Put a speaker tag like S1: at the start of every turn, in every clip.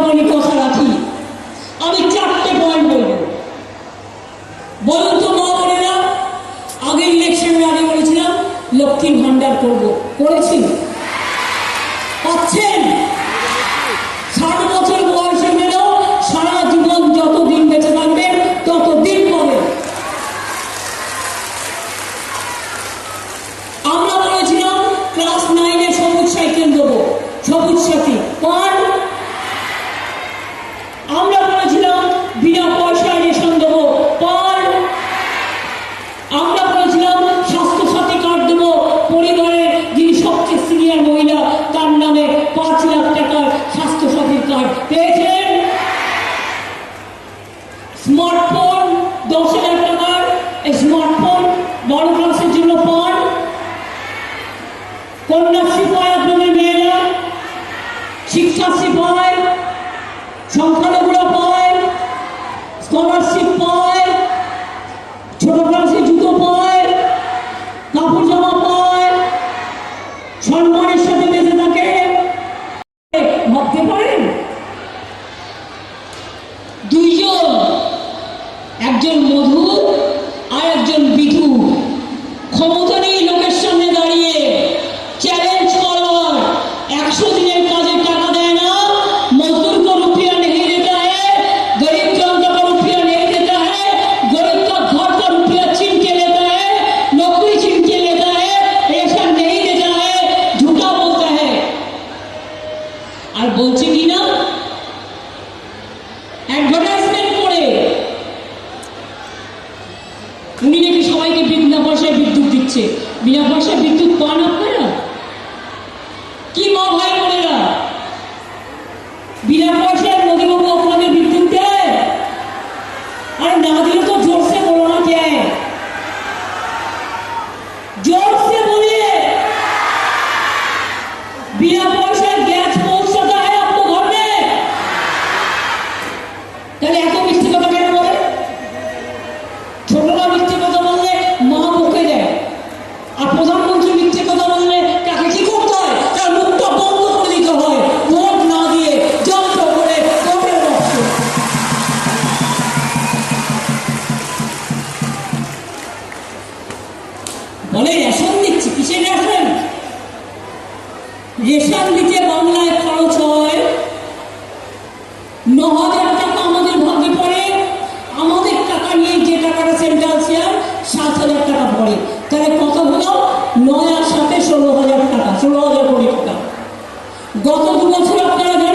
S1: বলি কথা রাখি। আমি চারটে পয়েন্ট বলব। বলুন তো, মা বোনেরা, আগে ইলেকশনের আগে বলেছিলাম, লক্ষ্মীর ভান্ডার করব। করেছি। পাচ্ছেন? স্কলারশিপ পায় ছোট জুতো পায়, কাপড় জামা পায় সাথে বেঁচে দুইজন, একজন মধু আর একজন বিধু। ক্ষমতা নেই লোকের সামনে দাঁড়িয়ে। চ্যালেঞ্জ করার একশো দিনের হচ্ছে বিনা পয়সায় বিদ্যুৎ পান আপনারা? কি মা ভাই না বিনা পয়সায় মোদীবাবু আপনাদের বিদ্যুৎ দেয়? আর না দিলে তো জোরসে বলো না দেয় জোরসে বলিয়ে বিনা রেশন দিতে বাংলায় খরচ হয়। ন হাজার টাকা আমাদের ভাগে পড়ে। আমাদের টাকা নিয়ে যে টাকাটা সেন্ট্রাল শেয়ার সাত হাজার টাকা পড়ে। তাহলে কত হলো? নয় আর সাথে ষোলো হাজার টাকা, ষোলো হাজার কোটি টাকা। গত দু বছর আপনারা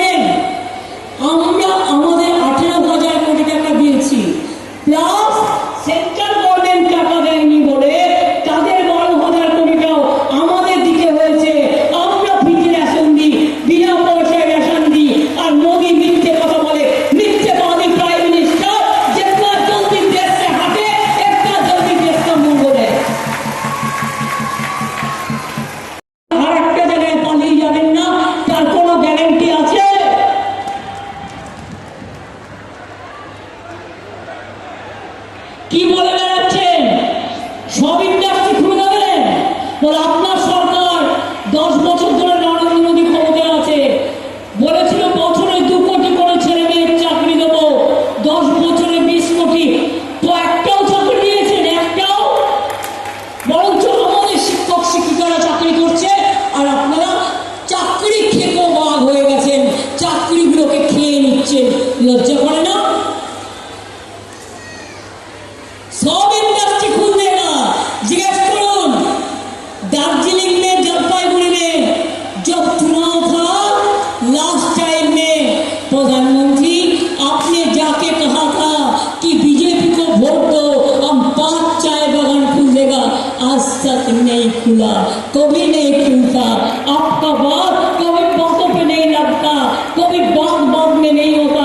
S1: বলে আপনার সরকার দশ বছর ধরে নরেন্দ্র মোদী ক্ষমতায় আছে। বলেছিল বছরে দু কোটি করে ছেলে মেয়ের চাকরি দেবো, দশ বছরে বিশ কোটি। তো একটাও চাকরি দিয়েছেন, একটাও? বরঞ্চ আমাদের শিক্ষক শিক্ষিকারা চাকরি করছে, আর আপনারা চাকরি খেকো বাঘ হয়ে গেছেন। চাকরিগুলোকে খেয়ে নিচ্ছেন। লজ্জা করে না? सब आज तक नहीं खुला, कभी नहीं खुलता। आपका बात कभी बातों पे नहीं लगता, कभी बात बात में नहीं होता।